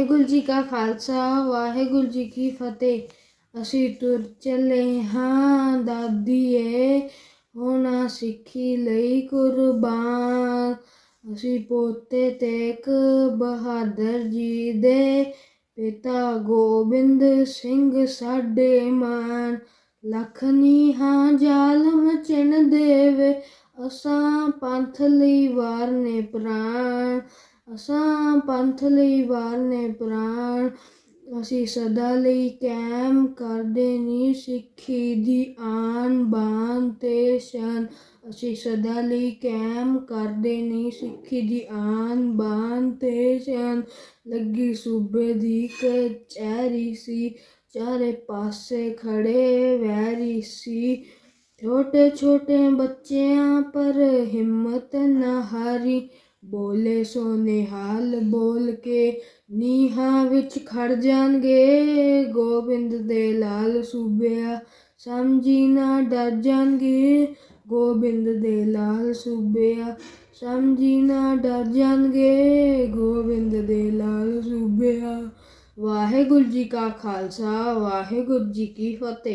ਵਾਹਿਗੁਰੂ ਜੀ ਕਾ ਖਾਲਸਾ, ਵਾਹਿਗੁਰੂ ਜੀ ਕੀ ਫਤਿਹ। ਅਸੀਂ ਤੁਰ ਚੱਲੇ ਹਾਂ, ਦਾਦੀਏ, ਹੋਣਾ ਸਿੱਖੀ ਲਈ ਕੁਰਬਾਨ। ਅਸੀਂ ਪੋਤੇ ਤੇਕ ਬਹਾਦਰ ਜੀ ਦੇ ਪਿਤਾ ਗੋਬਿੰਦ ਸਿੰਘ ਸਾਡੇ ਮਾਨ। ਲਖਨੀ ਹਾਂ ਜ਼ਾਲਮ ਚਿਣ ਦੇਵੇ, ਅਸਾਂ ਪੰਥ ਲਈ ਵਾਰਨੇ ਪ੍ਰਾਣ ਅਸਾਂ ਪੰਥ ਲਈ ਵਾਰਨੇ ਪ੍ਰਾਣ ਅਸੀਂ ਸਦਾ ਲਈ ਕਾਇਮ ਕਰਦੇ ਨੀ ਸਿੱਖੀ ਦੀ ਆਨ ਬਾਨ ਤੇ ਸ਼ਾਨ ਅਸੀਂ ਸਦਾ ਲਈ ਕਾਇਮ ਕਰਦੇ ਨੀ ਸਿੱਖੀ ਦੀ ਆਨ ਬਾਨ ਤੇ ਸ਼ਾਨ ਲੱਗੀ ਸੂਬੇ ਦੀ ਕਚਹਿਰੀ ਸੀ ਚਾਰੇ ਪਾਸੇ ਖੜੇ ਵੈਰੀ ਸੀ ਛੋਟੇ ਛੋਟੇ ਬੱਚਿਆਂ ਪਰ ਹਿੰਮਤ ਨਾ ਹਾਰੀ ਬੋਲੇ ਸੋਨੇ ਹਾਲ ਬੋਲ ਕੇ, ਨੀਹਾਂ ਵਿੱਚ ਖੜ ਜਾਣਗੇ। ਗੋਬਿੰਦ ਦੇ ਲਾਲ ਸੂਬਿਆ ਸਮਝੀ ਨਾ ਡਰ ਜਾਣਗੇ। ਗੋਬਿੰਦ ਦੇ ਲਾਲ ਸੂਬਿਆ ਸਮਝੀ ਨਾ ਡਰ ਜਾਣਗੇ। ਗੋਬਿੰਦ ਦੇ ਲਾਲ ਸੂਬਿਆ, ਵਾਹਿਗੁਰੂ ਜੀ ਕਾ ਖਾਲਸਾ, ਵਾਹਿਗੁਰੂ ਜੀ ਕੀ ਫਤਿਹ।